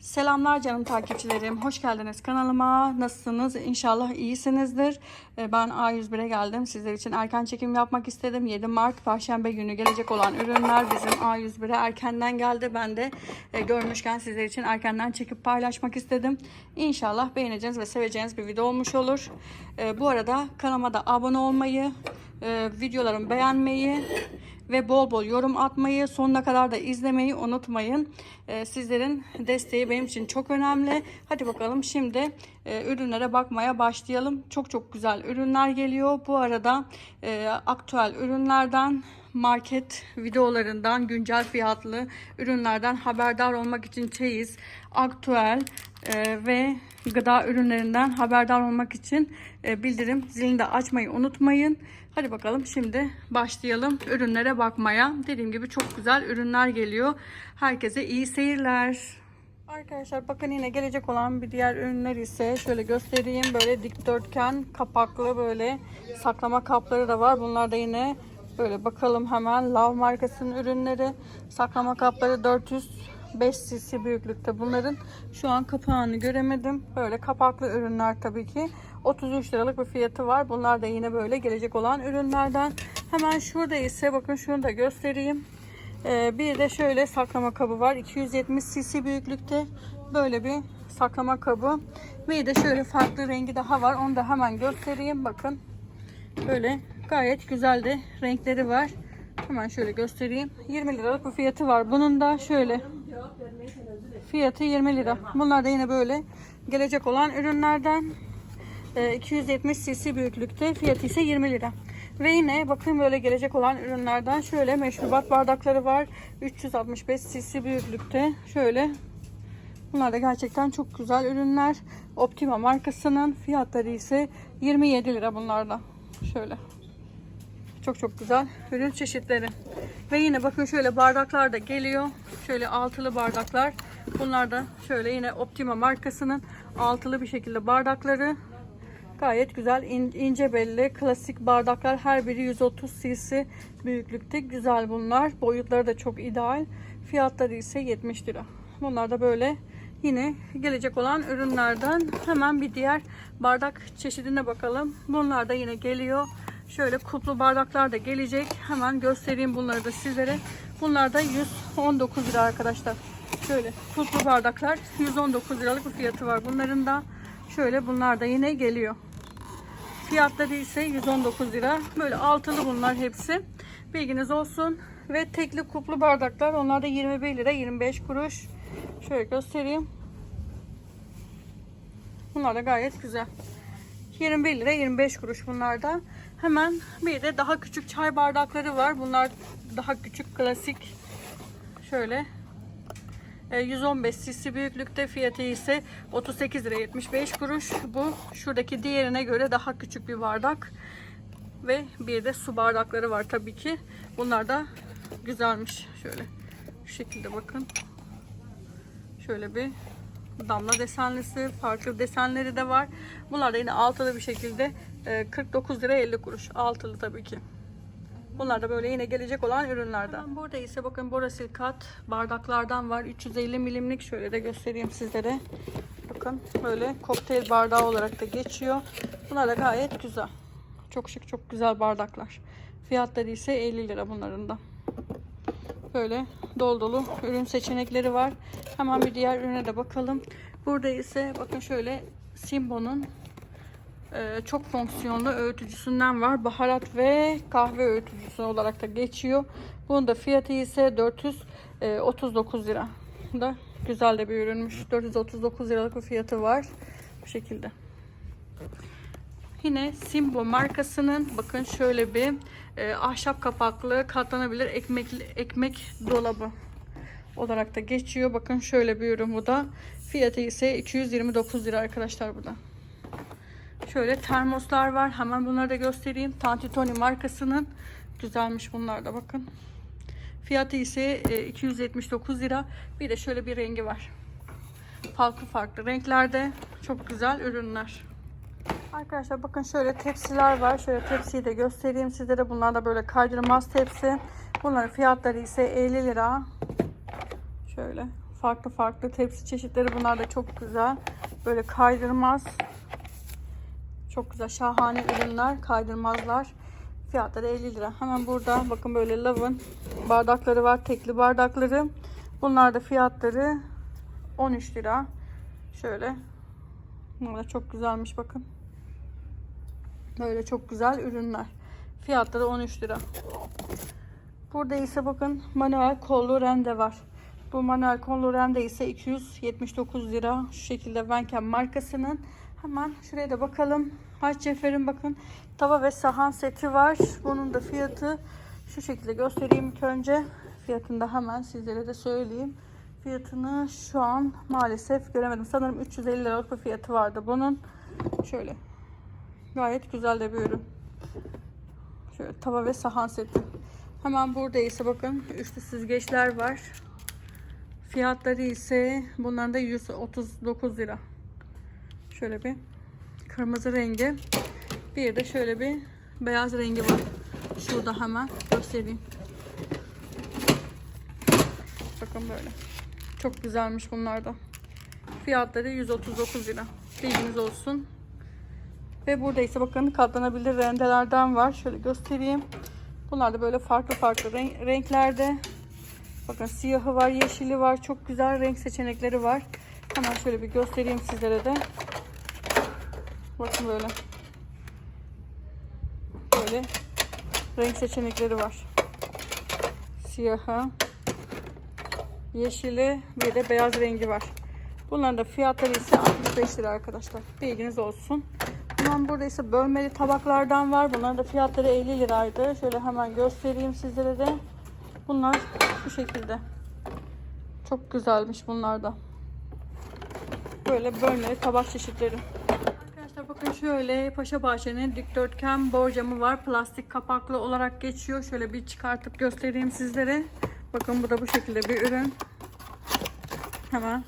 Selamlar canım takipçilerim. Hoş geldiniz kanalıma. Nasılsınız? İnşallah iyisinizdir. Ee, Ben A101'e geldim. Sizler için erken çekim yapmak istedim. 7 Mart Perşembe günü gelecek olan ürünler bizim A101'e erkenden geldi. Ben de e, görmüşken sizler için erkenden çekip paylaşmak istedim. İnşallah beğeneceğiniz ve seveceğiniz bir video olmuş olur. Ee, Bu arada kanalıma da abone olmayı, e, videolarımı beğenmeyi ve bol bol yorum atmayı, sonuna kadar da izlemeyi unutmayın. Ee, sizlerin desteği benim için çok önemli. Hadi bakalım şimdi e, ürünlere bakmaya başlayalım. Çok çok güzel ürünler geliyor. Bu arada e, aktüel ürünlerden market videolarından güncel fiyatlı ürünlerden haberdar olmak için çeyiz, aktüel e, ve gıda ürünlerinden haberdar olmak için e, bildirim zilini de açmayı unutmayın. Hadi bakalım şimdi başlayalım ürünlere bakmaya. Dediğim gibi çok güzel ürünler geliyor. Herkese iyi seyirler. Arkadaşlar bakın yine gelecek olan bir diğer ürünler ise şöyle göstereyim. Böyle dikdörtgen kapaklı böyle saklama kapları da var. Bunlar da yine böyle bakalım hemen Love markasının ürünleri. Saklama kapları 405 cc büyüklükte. Bunların şu an kapağını göremedim. Böyle kapaklı ürünler tabii ki. 33 liralık bir fiyatı var. Bunlar da yine böyle gelecek olan ürünlerden. Hemen şurada ise bakın şunu da göstereyim. Ee, bir de şöyle saklama kabı var. 270 cc büyüklükte. Böyle bir saklama kabı. Bir de şöyle farklı rengi daha var. Onu da hemen göstereyim. Bakın. Böyle gayet güzel de renkleri var. Hemen şöyle göstereyim. 20 liralık bir fiyatı var. Bunun da şöyle fiyatı 20 lira. Bunlar da yine böyle gelecek olan ürünlerden. Ee, 270 cc büyüklükte. Fiyatı ise 20 lira. Ve yine bakın böyle gelecek olan ürünlerden şöyle meşrubat bardakları var. 365 cc büyüklükte. Şöyle Bunlar da gerçekten çok güzel ürünler. Optima markasının fiyatları ise 27 lira bunlarda. Şöyle. Çok çok güzel ürün çeşitleri. Ve yine bakın şöyle bardaklar da geliyor. Şöyle altılı bardaklar. Bunlar da şöyle yine Optima markasının altılı bir şekilde bardakları. Gayet güzel in- ince belli klasik bardaklar her biri 130 cc büyüklükte güzel bunlar. Boyutları da çok ideal. Fiyatları ise 70 lira. Bunlar da böyle yine gelecek olan ürünlerden hemen bir diğer bardak çeşidine bakalım. Bunlar da yine geliyor. Şöyle kuplu bardaklar da gelecek. Hemen göstereyim bunları da sizlere. Bunlar da 119 lira arkadaşlar. Şöyle kuplu bardaklar 119 liralık bir fiyatı var bunların da. Şöyle bunlar da yine geliyor. Fiyatları ise 119 lira. Böyle altılı bunlar hepsi. Bilginiz olsun. Ve tekli kuplu bardaklar. Onlar da 21 lira 25 kuruş. Şöyle göstereyim. Bunlar da gayet güzel. 21 lira 25 kuruş bunlar da. Hemen bir de daha küçük çay bardakları var. Bunlar daha küçük klasik. Şöyle e, 115 cc büyüklükte fiyatı ise 38 lira 75 kuruş. Bu şuradaki diğerine göre daha küçük bir bardak. Ve bir de su bardakları var tabii ki. Bunlar da güzelmiş. Şöyle şu şekilde bakın. Şöyle bir damla desenlisi, farklı desenleri de var. Bunlar da yine altılı bir şekilde e, 49 lira 50 kuruş. Altılı tabii ki. Bunlar da böyle yine gelecek olan ürünlerden. Burada ise bakın Borasil kat bardaklardan var. 350 milimlik şöyle de göstereyim sizlere. Bakın böyle kokteyl bardağı olarak da geçiyor. Bunlar da gayet güzel. Çok şık çok güzel bardaklar. Fiyatları ise 50 lira bunların da. Böyle dolu dolu ürün seçenekleri var. Hemen bir diğer ürüne de bakalım. Burada ise bakın şöyle Simbo'nun e, çok fonksiyonlu öğütücüsünden var. Baharat ve kahve öğütücüsü olarak da geçiyor. Bunun da fiyatı ise 439 lira. Bu da güzel de bir ürünmüş. 439 liralık bir fiyatı var. Bu şekilde. Yine Simbo markasının bakın şöyle bir e, ahşap kapaklı katlanabilir ekmek ekmek dolabı olarak da geçiyor. Bakın şöyle bir ürün bu da. Fiyatı ise 229 lira arkadaşlar bu da. Şöyle termoslar var. Hemen bunları da göstereyim. Tantitoni markasının. Güzelmiş bunlar da bakın. Fiyatı ise e, 279 lira. Bir de şöyle bir rengi var. Farklı farklı renklerde. Çok güzel ürünler. Arkadaşlar bakın şöyle tepsiler var. Şöyle tepsiyi de göstereyim sizlere. Bunlar da böyle kaydırmaz tepsi. Bunların fiyatları ise 50 lira. Şöyle Farklı farklı tepsi çeşitleri bunlar da çok güzel. Böyle kaydırmaz. Çok güzel şahane ürünler. Kaydırmazlar. Fiyatları 50 lira. Hemen burada bakın böyle lavın bardakları var. Tekli bardakları. Bunlar da fiyatları 13 lira. Şöyle. Bunlar da çok güzelmiş bakın. Böyle çok güzel ürünler. Fiyatları 13 lira. Burada ise bakın manuel kollu rende var. Bu manuel kollu rende ise 279 lira. Şu şekilde Venken markasının. Hemen şuraya da bakalım. Haç Cefer'in bakın tava ve sahan seti var. Bunun da fiyatı şu şekilde göstereyim ilk önce. Fiyatını da hemen sizlere de söyleyeyim. Fiyatını şu an maalesef göremedim. Sanırım 350 liralık bir fiyatı vardı bunun. Şöyle. Gayet güzel de bir ürün. Şöyle tava ve sahan seti. Hemen burada ise bakın üçlü süzgeçler var. Fiyatları ise bunların da 139 lira. Şöyle bir kırmızı rengi. Bir de şöyle bir beyaz rengi var. Şurada hemen göstereyim. Bakın böyle. Çok güzelmiş bunlar da. Fiyatları 139 lira. Bilginiz olsun. Ve burada ise bakın katlanabilir rendelerden var. Şöyle göstereyim. Bunlar da böyle farklı farklı renk, renklerde. Bakın siyahı var, yeşili var. Çok güzel renk seçenekleri var. Hemen şöyle bir göstereyim sizlere de. Bakın böyle. Böyle renk seçenekleri var. Siyahı, yeşili bir de beyaz rengi var. Bunların da fiyatları ise 65 lira arkadaşlar. Bilginiz olsun. Hemen burada ise bölmeli tabaklardan var. Bunların da fiyatları 50 liraydı. Şöyle hemen göstereyim sizlere de. Bunlar bu şekilde. Çok güzelmiş bunlar da. Böyle bölmeli tabak çeşitleri. Arkadaşlar bakın şöyle Paşa Bahçe'nin dikdörtgen borcamı var. Plastik kapaklı olarak geçiyor. Şöyle bir çıkartıp göstereyim sizlere. Bakın bu da bu şekilde bir ürün. Hemen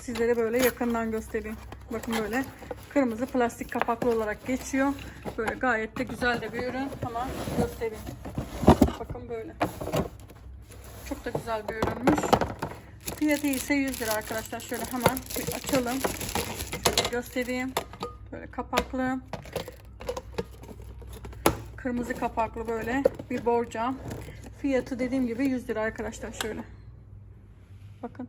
sizlere böyle yakından göstereyim. Bakın böyle kırmızı plastik kapaklı olarak geçiyor. Böyle gayet de güzel de bir ürün. Hemen göstereyim. Bakın böyle. Çok da güzel bir ürünmüş. Fiyatı ise 100 lira arkadaşlar. Şöyle hemen bir açalım. Şöyle göstereyim. Böyle kapaklı. Kırmızı kapaklı böyle bir borcam. Fiyatı dediğim gibi 100 lira arkadaşlar. Şöyle. Bakın.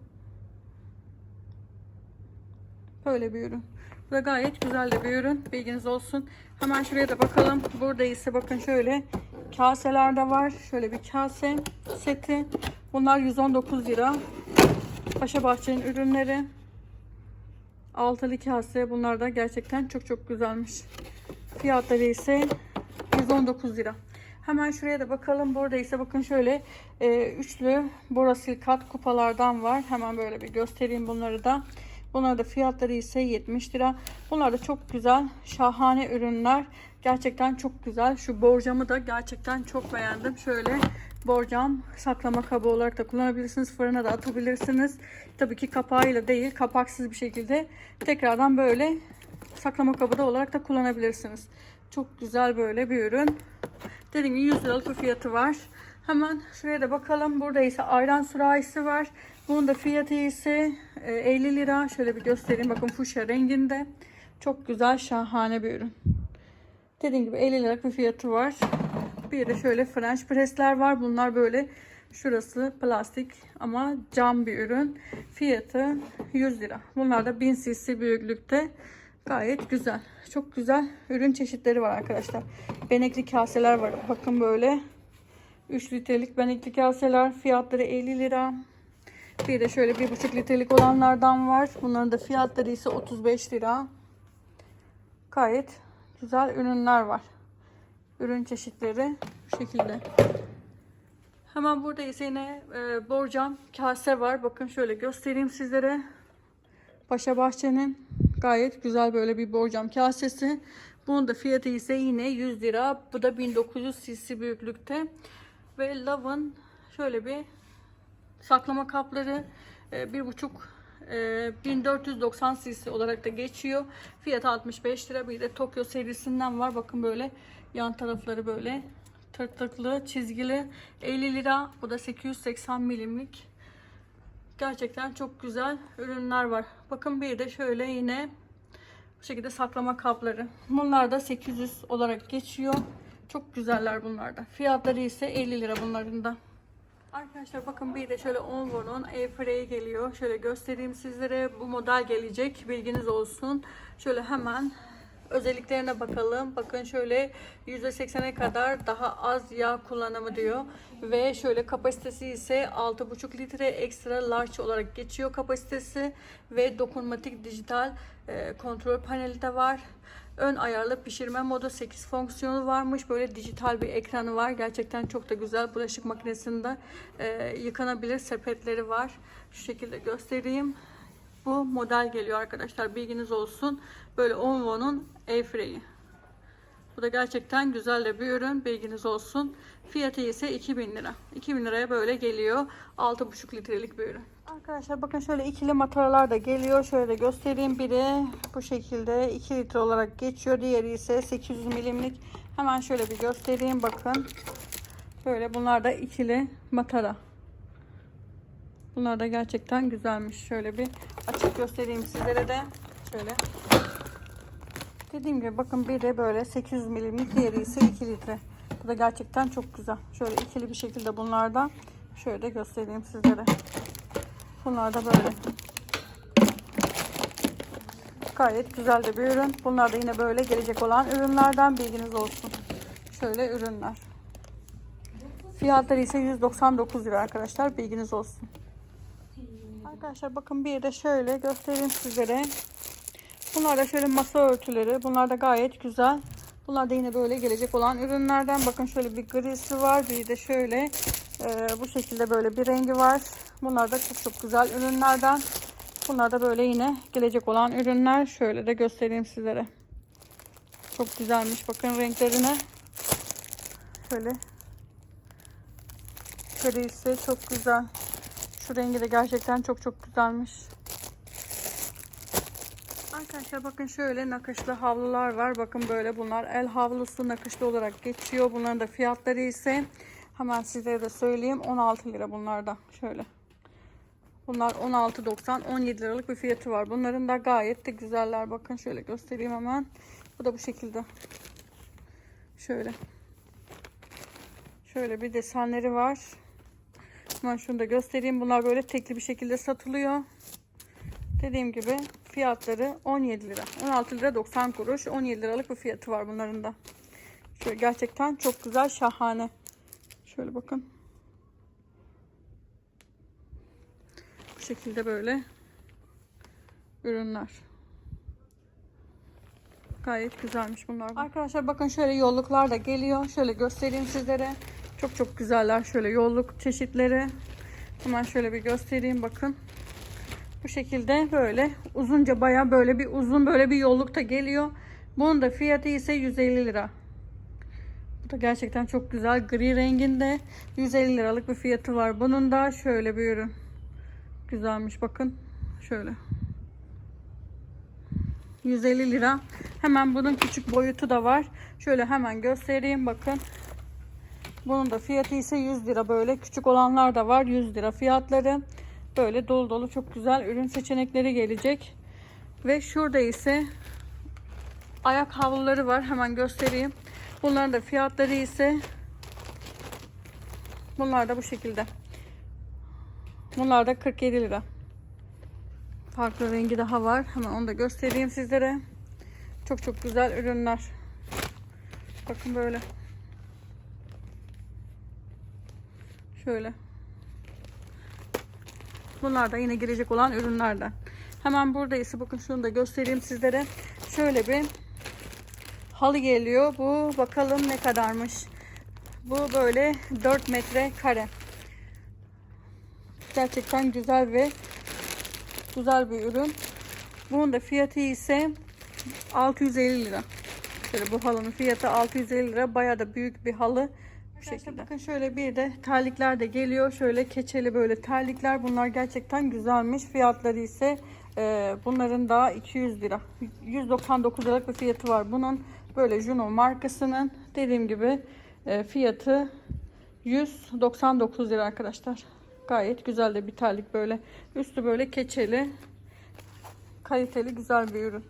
Böyle bir ürün. Bu da gayet güzel de bir ürün. Bilginiz olsun. Hemen şuraya da bakalım. Burada ise bakın şöyle kaseler de var. Şöyle bir kase seti. Bunlar 119 lira. Paşa Bahçe'nin ürünleri. Altılı kase. Bunlar da gerçekten çok çok güzelmiş. Fiyatları ise 119 lira. Hemen şuraya da bakalım. Burada ise bakın şöyle e, üçlü borosilikat kupalardan var. Hemen böyle bir göstereyim bunları da. Bunlar da fiyatları ise 70 lira. Bunlar da çok güzel, şahane ürünler. Gerçekten çok güzel. Şu borcamı da gerçekten çok beğendim. Şöyle borcam saklama kabı olarak da kullanabilirsiniz. Fırına da atabilirsiniz. Tabii ki kapağıyla değil, kapaksız bir şekilde tekrardan böyle saklama kabı da olarak da kullanabilirsiniz. Çok güzel böyle bir ürün. Dediğim gibi 100 liralık fiyatı var. Hemen şuraya da bakalım. Burada ise ayran sürahisi var. Bunun da fiyatı ise e, 50 lira. Şöyle bir göstereyim. Bakın fuşya renginde. Çok güzel, şahane bir ürün. Dediğim gibi 50 liralık bir fiyatı var. Bir de şöyle French pressler var. Bunlar böyle şurası plastik ama cam bir ürün. Fiyatı 100 lira. Bunlar da 1000 cc büyüklükte. Gayet güzel. Çok güzel ürün çeşitleri var arkadaşlar. Benekli kaseler var. Bakın böyle 3 litrelik benekli kaseler. Fiyatları 50 lira. Bir de şöyle 1,5 litrelik olanlardan var. Bunların da fiyatları ise 35 lira. Gayet güzel ürünler var. Ürün çeşitleri bu şekilde. Hemen burada ise yine e, borcam kase var. Bakın şöyle göstereyim sizlere. Paşa Bahçe'nin gayet güzel böyle bir borcam kasesi. Bunun da fiyatı ise yine 100 lira. Bu da 1900 cc büyüklükte. Ve Love'ın şöyle bir saklama kapları e, bir buçuk e, 1490 cc olarak da geçiyor. Fiyatı 65 lira. Bir de Tokyo serisinden var. Bakın böyle yan tarafları böyle tırtıklı, çizgili 50 lira. Bu da 880 milimlik Gerçekten çok güzel ürünler var. Bakın bir de şöyle yine bu şekilde saklama kapları. Bunlar da 800 olarak geçiyor. Çok güzeller bunlar da. Fiyatları ise 50 lira bunların da. Arkadaşlar bakın bir de şöyle Onvo'nun Airfryer geliyor. Şöyle göstereyim sizlere. Bu model gelecek. Bilginiz olsun. Şöyle hemen özelliklerine bakalım. Bakın şöyle %80'e kadar daha az yağ kullanımı diyor. Ve şöyle kapasitesi ise 6,5 litre ekstra large olarak geçiyor kapasitesi. Ve dokunmatik dijital e, kontrol paneli de var. Ön ayarlı pişirme modu 8 fonksiyonu varmış. Böyle dijital bir ekranı var. Gerçekten çok da güzel. Bulaşık makinesinde e, yıkanabilir sepetleri var. Şu şekilde göstereyim. Bu model geliyor arkadaşlar. Bilginiz olsun. Böyle Onvo'nun Airfryer'i. Bu da gerçekten güzel de bir ürün. Bilginiz olsun. Fiyatı ise 2000 lira. 2000 liraya böyle geliyor. 6,5 litrelik bir ürün. Arkadaşlar bakın şöyle ikili mataralar da geliyor. Şöyle de göstereyim. Biri bu şekilde 2 litre olarak geçiyor. Diğeri ise 800 milimlik. Hemen şöyle bir göstereyim. Bakın. Böyle bunlar da ikili matara. Bunlar da gerçekten güzelmiş. Şöyle bir açık göstereyim sizlere de. Şöyle. Dediğim gibi bakın bir de böyle 800 milimlik diğeri ise 2 litre. Bu da gerçekten çok güzel. Şöyle ikili bir şekilde bunlardan şöyle göstereyim sizlere. Bunlar da böyle. Gayet güzel de bir ürün. Bunlar da yine böyle gelecek olan ürünlerden bilginiz olsun. Şöyle ürünler. Fiyatları ise 199 lira arkadaşlar. Bilginiz olsun. Arkadaşlar bakın bir de şöyle göstereyim sizlere. Bunlar da şöyle masa örtüleri. Bunlar da gayet güzel. Bunlar da yine böyle gelecek olan ürünlerden. Bakın şöyle bir grisi var. Bir de şöyle e, bu şekilde böyle bir rengi var. Bunlar da çok çok güzel ürünlerden. Bunlar da böyle yine gelecek olan ürünler. Şöyle de göstereyim sizlere. Çok güzelmiş. Bakın renklerine. Şöyle. Grisi çok güzel. Şu rengi de gerçekten çok çok güzelmiş. Arkadaşlar bakın şöyle nakışlı havlular var. Bakın böyle bunlar el havlusu nakışlı olarak geçiyor. Bunların da fiyatları ise hemen sizlere de söyleyeyim 16 lira bunlarda. Şöyle. Bunlar 16.90 17 liralık bir fiyatı var. Bunların da gayet de güzeller. Bakın şöyle göstereyim hemen. Bu da bu şekilde. Şöyle. Şöyle bir desenleri var. Hemen şunu da göstereyim. Bunlar böyle tekli bir şekilde satılıyor. Dediğim gibi fiyatları 17 lira. 16 lira 90 kuruş. 17 liralık bir fiyatı var bunların da. Şöyle gerçekten çok güzel, şahane. Şöyle bakın. Şekilde böyle ürünler. Gayet güzelmiş bunlar. da. Arkadaşlar bakın şöyle yolluklar da geliyor. Şöyle göstereyim sizlere. Çok çok güzeller şöyle yolluk çeşitleri. Hemen şöyle bir göstereyim bakın. Bu şekilde böyle uzunca baya böyle bir uzun böyle bir yolluk da geliyor. Bunun da fiyatı ise 150 lira. Bu da gerçekten çok güzel. Gri renginde 150 liralık bir fiyatı var. Bunun da şöyle bir ürün. Güzelmiş bakın. Şöyle. 150 lira. Hemen bunun küçük boyutu da var. Şöyle hemen göstereyim bakın. Bunun da fiyatı ise 100 lira böyle. Küçük olanlar da var 100 lira fiyatları. Böyle dolu dolu çok güzel ürün seçenekleri gelecek. Ve şurada ise ayak havluları var. Hemen göstereyim. Bunların da fiyatları ise bunlar da bu şekilde. Bunlar da 47 lira. Farklı rengi daha var. Hemen onu da göstereyim sizlere. Çok çok güzel ürünler. Bakın böyle. Şöyle. Bunlar da yine girecek olan ürünlerden. Hemen burada bakın şunu da göstereyim sizlere. Şöyle bir halı geliyor. Bu bakalım ne kadarmış. Bu böyle 4 metre kare. Gerçekten güzel ve güzel bir ürün. Bunun da fiyatı ise 650 lira. Şöyle bu halının fiyatı 650 lira. Bayağı da büyük bir halı. Bu şekilde. Bakın şöyle bir de terlikler de geliyor. Şöyle keçeli böyle terlikler. Bunlar gerçekten güzelmiş. Fiyatları ise e, bunların da 200 lira. 199 liralık bir fiyatı var. Bunun böyle Juno markasının dediğim gibi e, fiyatı 199 lira arkadaşlar. Gayet güzel de bir terlik böyle. Üstü böyle keçeli. Kaliteli güzel bir ürün.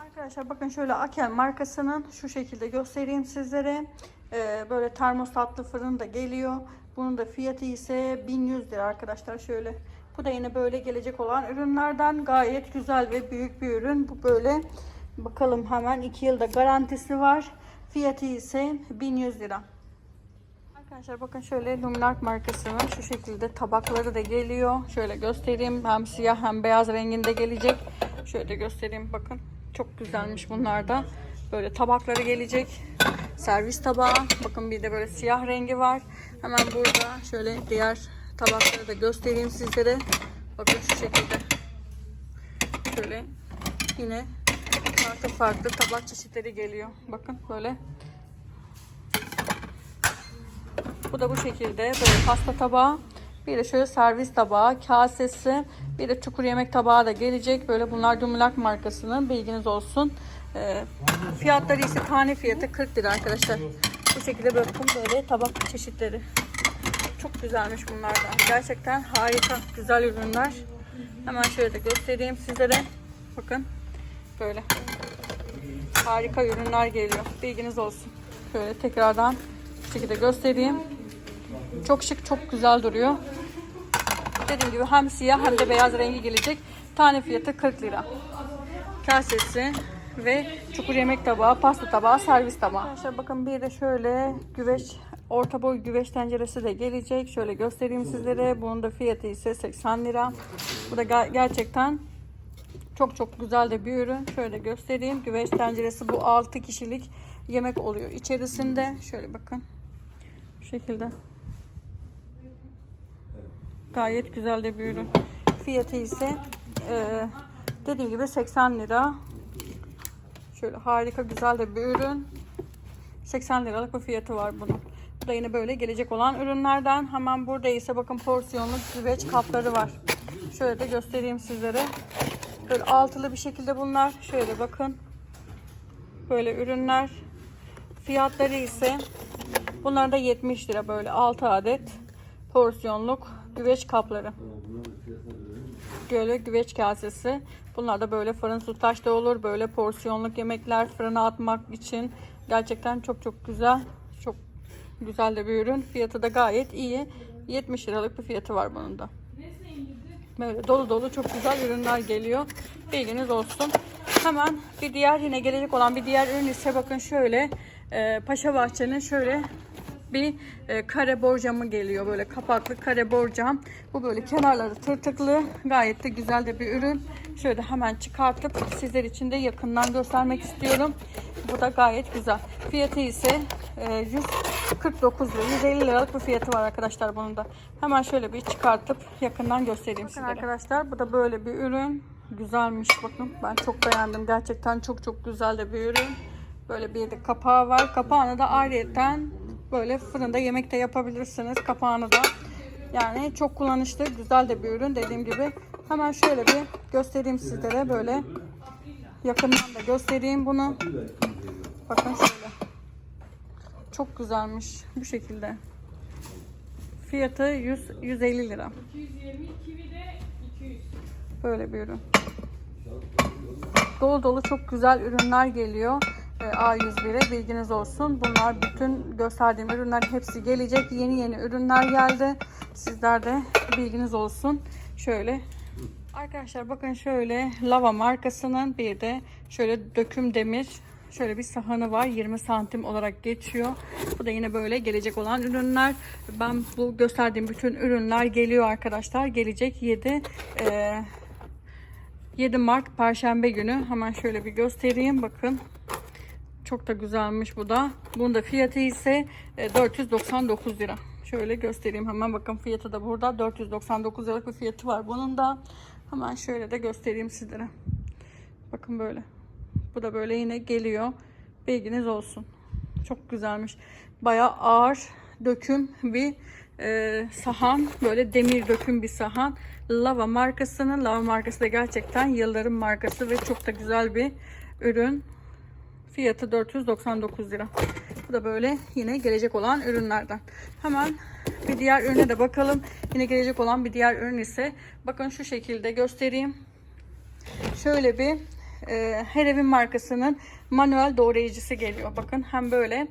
Arkadaşlar bakın şöyle Akel markasının şu şekilde göstereyim sizlere. Ee, böyle termostatlı fırın da geliyor. Bunun da fiyatı ise 1100 lira arkadaşlar şöyle. Bu da yine böyle gelecek olan ürünlerden gayet güzel ve büyük bir ürün. Bu böyle bakalım hemen 2 yılda garantisi var. Fiyatı ise 1100 lira. Arkadaşlar bakın şöyle Luminark markasının şu şekilde tabakları da geliyor. Şöyle göstereyim. Hem siyah hem beyaz renginde gelecek. Şöyle göstereyim bakın. Çok güzelmiş bunlar da. Böyle tabakları gelecek. Servis tabağı. Bakın bir de böyle siyah rengi var. Hemen burada şöyle diğer tabakları da göstereyim sizlere. Bakın şu şekilde. Şöyle yine farklı farklı tabak çeşitleri geliyor. Bakın böyle Bu da bu şekilde böyle pasta tabağı. Bir de şöyle servis tabağı, kasesi, bir de çukur yemek tabağı da gelecek. Böyle bunlar Dumlak markasının bilginiz olsun. Ee, fiyatları ise tane fiyatı 40 lira arkadaşlar. Bu şekilde bakın böyle tabak çeşitleri. Çok güzelmiş bunlar da. Gerçekten harika, güzel ürünler. Hemen şöyle de göstereyim sizlere. Bakın böyle harika ürünler geliyor. Bilginiz olsun. Şöyle tekrardan bu şekilde göstereyim. Çok şık, çok güzel duruyor. Dediğim gibi hem siyah hem de beyaz rengi gelecek. Tane fiyatı 40 lira. Kasesi ve çukur yemek tabağı, pasta tabağı, servis tabağı. Arkadaşlar bakın bir de şöyle güveç, orta boy güveç tenceresi de gelecek. Şöyle göstereyim sizlere. Bunun da fiyatı ise 80 lira. Bu da ger- gerçekten çok çok güzel de bir ürün. Şöyle göstereyim. Güveç tenceresi bu 6 kişilik yemek oluyor içerisinde. Şöyle bakın. Bu şekilde. Gayet güzel de bir ürün. Fiyatı ise e, dediğim gibi 80 lira. Şöyle harika güzel de bir ürün. 80 liralık bir fiyatı var bunun. Bu da yine böyle gelecek olan ürünlerden. Hemen burada ise bakın porsiyonlu güveç kapları var. Şöyle de göstereyim sizlere. Böyle altılı bir şekilde bunlar. Şöyle bakın. Böyle ürünler. Fiyatları ise bunlar da 70 lira böyle 6 adet porsiyonluk güveç kapları. Böyle güveç kasesi. Bunlar da böyle fırın sütlaçta olur. Böyle porsiyonluk yemekler fırına atmak için gerçekten çok çok güzel. Çok güzel de bir ürün. Fiyatı da gayet iyi. 70 liralık bir fiyatı var bunun da. Böyle dolu dolu çok güzel ürünler geliyor. Bilginiz olsun. Hemen bir diğer yine gelecek olan bir diğer ürün ise bakın şöyle e, Paşa Bahçe'nin şöyle bir e, kare borcamı geliyor. Böyle kapaklı kare borcam. Bu böyle kenarları tırtıklı. Gayet de güzel de bir ürün. Şöyle hemen çıkartıp sizler için de yakından göstermek istiyorum. Bu da gayet güzel. Fiyatı ise e, 149 lira. 150 liralık bir fiyatı var arkadaşlar bunun da. Hemen şöyle bir çıkartıp yakından göstereyim bakın sizlere. arkadaşlar bu da böyle bir ürün. Güzelmiş bakın. Ben çok beğendim. Gerçekten çok çok güzel de bir ürün. Böyle bir de kapağı var. Kapağını da ayrıyeten böyle fırında yemek de yapabilirsiniz. Kapağını da. Yani çok kullanışlı, güzel de bir ürün dediğim gibi. Hemen şöyle bir göstereyim sizlere böyle. Yakından da göstereyim bunu. Bakın şöyle. Çok güzelmiş bu şekilde. Fiyatı 100 150 lira. 220 kivi de 200. Böyle bir ürün. Dolu dolu çok güzel ürünler geliyor. Ee, A101'e bilginiz olsun. Bunlar bütün gösterdiğim ürünler hepsi gelecek. Yeni yeni ürünler geldi. Sizler de bilginiz olsun. Şöyle Arkadaşlar bakın şöyle lava markasının bir de şöyle döküm demir şöyle bir sahanı var 20 santim olarak geçiyor. Bu da yine böyle gelecek olan ürünler. Ben bu gösterdiğim bütün ürünler geliyor arkadaşlar. Gelecek 7 e, 7 Mart Perşembe günü. Hemen şöyle bir göstereyim bakın. Çok da güzelmiş bu da. Bunun da fiyatı ise e, 499 lira. Şöyle göstereyim hemen bakın fiyatı da burada 499 liralık bir fiyatı var bunun da. Hemen şöyle de göstereyim sizlere. Bakın böyle. Bu da böyle yine geliyor. Bilginiz olsun. Çok güzelmiş. Bayağı ağır döküm bir e, sahan. Böyle demir döküm bir sahan. Lava markasının. Lava markası da gerçekten yılların markası ve çok da güzel bir ürün. Fiyatı 499 lira. Bu da böyle yine gelecek olan ürünlerden. Hemen bir diğer ürüne de bakalım. Yine gelecek olan bir diğer ürün ise bakın şu şekilde göstereyim. Şöyle bir e, her evin markasının manuel doğrayıcısı geliyor. Bakın hem böyle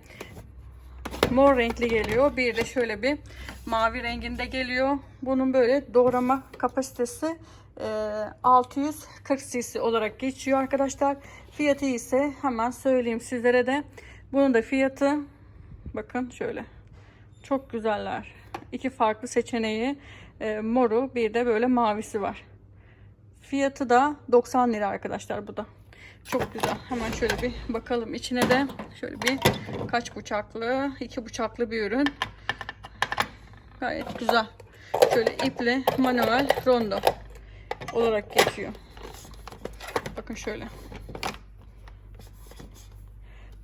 mor renkli geliyor. Bir de şöyle bir mavi renginde geliyor. Bunun böyle doğrama kapasitesi 640 cc olarak geçiyor arkadaşlar. Fiyatı ise hemen söyleyeyim sizlere de. Bunun da fiyatı bakın şöyle. Çok güzeller. İki farklı seçeneği e, moru bir de böyle mavisi var. Fiyatı da 90 lira arkadaşlar bu da. Çok güzel. Hemen şöyle bir bakalım içine de. Şöyle bir kaç bıçaklı, iki bıçaklı bir ürün. Gayet güzel. Şöyle ipli manuel rondo olarak geçiyor. Bakın şöyle.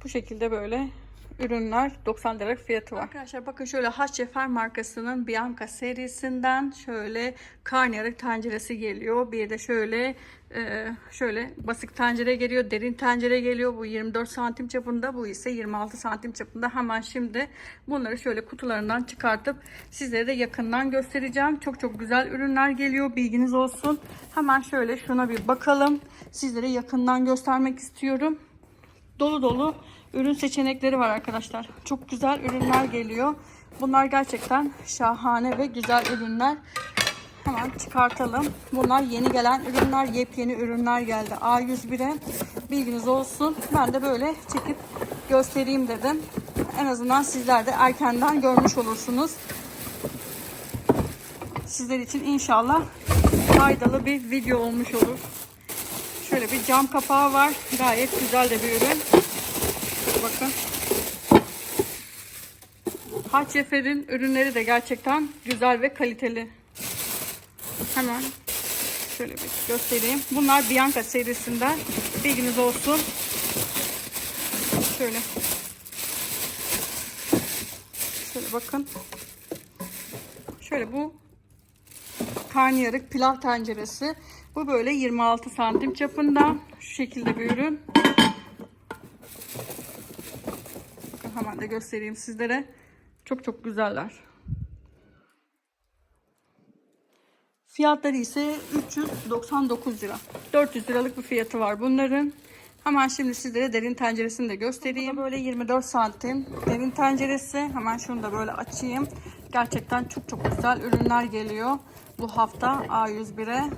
Bu şekilde böyle ürünler 90 lira fiyatı var. Arkadaşlar bakın şöyle Haçefer markasının Bianca serisinden şöyle karnıyarık tenceresi geliyor. Bir de şöyle e, şöyle basık tencere geliyor. Derin tencere geliyor. Bu 24 santim çapında. Bu ise 26 santim çapında. Hemen şimdi bunları şöyle kutularından çıkartıp sizlere de yakından göstereceğim. Çok çok güzel ürünler geliyor. Bilginiz olsun. Hemen şöyle şuna bir bakalım. Sizlere yakından göstermek istiyorum dolu dolu ürün seçenekleri var arkadaşlar. Çok güzel ürünler geliyor. Bunlar gerçekten şahane ve güzel ürünler. Hemen çıkartalım. Bunlar yeni gelen ürünler, yepyeni ürünler geldi. A101'e bilginiz olsun. Ben de böyle çekip göstereyim dedim. En azından sizler de erkenden görmüş olursunuz. Sizler için inşallah faydalı bir video olmuş olur. Şöyle bir cam kapağı var. Gayet güzel de bir ürün. Bakın. Haçefer'in ürünleri de gerçekten güzel ve kaliteli. Hemen şöyle bir göstereyim. Bunlar Bianca serisinden. Bilginiz olsun. Şöyle. Şöyle bakın. Şöyle bu karnıyarık pilav tenceresi. Bu böyle 26 santim çapında. Şu şekilde bir ürün. Bakın hemen de göstereyim sizlere. Çok çok güzeller. Fiyatları ise 399 lira. 400 liralık bir fiyatı var bunların. Hemen şimdi sizlere derin tenceresini de göstereyim. Böyle 24 santim derin tenceresi. Hemen şunu da böyle açayım. Gerçekten çok çok güzel ürünler geliyor. Bu hafta A101'e.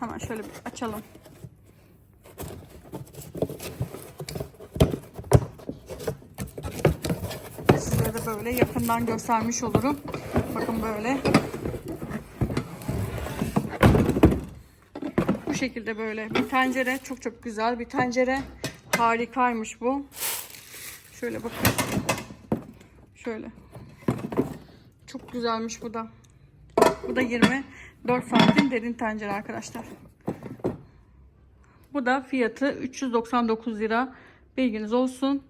Hemen şöyle bir açalım. Böyle yakından göstermiş olurum. Bakın böyle. Bu şekilde böyle bir tencere. Çok çok güzel bir tencere. Harikaymış bu. Şöyle bakın. Şöyle. Çok güzelmiş bu da. Bu da 24 santim derin tencere arkadaşlar. Bu da fiyatı 399 lira. Bilginiz olsun.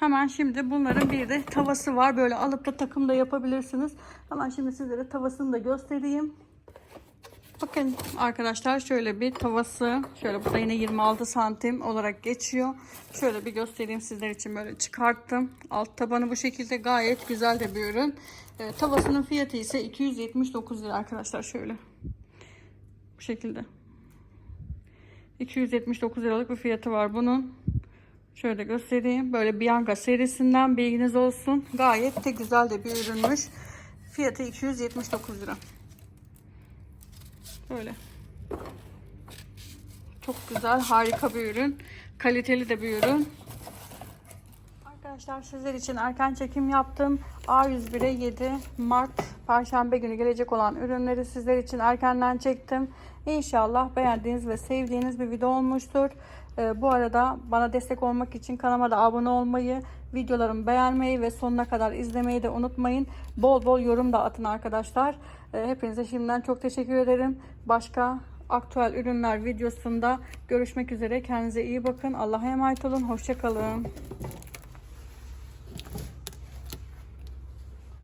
Hemen şimdi bunların bir de tavası var. Böyle alıp da takım da yapabilirsiniz. Hemen şimdi sizlere tavasını da göstereyim. Bakın arkadaşlar şöyle bir tavası. Şöyle bu da yine 26 santim olarak geçiyor. Şöyle bir göstereyim sizler için böyle çıkarttım. Alt tabanı bu şekilde gayet güzel de bir ürün. E, tavasının fiyatı ise 279 lira arkadaşlar şöyle. Bu şekilde. 279 liralık bir fiyatı var bunun. Şöyle göstereyim. Böyle Bianca serisinden bilginiz olsun. Gayet de güzel de bir ürünmüş. Fiyatı 279 lira. Böyle. Çok güzel, harika bir ürün. Kaliteli de bir ürün. Arkadaşlar sizler için erken çekim yaptım. A101'e 7 Mart Perşembe günü gelecek olan ürünleri sizler için erkenden çektim. İnşallah beğendiğiniz ve sevdiğiniz bir video olmuştur. Ee, bu arada bana destek olmak için kanalıma da abone olmayı, videolarımı beğenmeyi ve sonuna kadar izlemeyi de unutmayın. Bol bol yorum da atın arkadaşlar. Ee, hepinize şimdiden çok teşekkür ederim. Başka aktüel ürünler videosunda görüşmek üzere. Kendinize iyi bakın. Allah'a emanet olun. Hoşçakalın.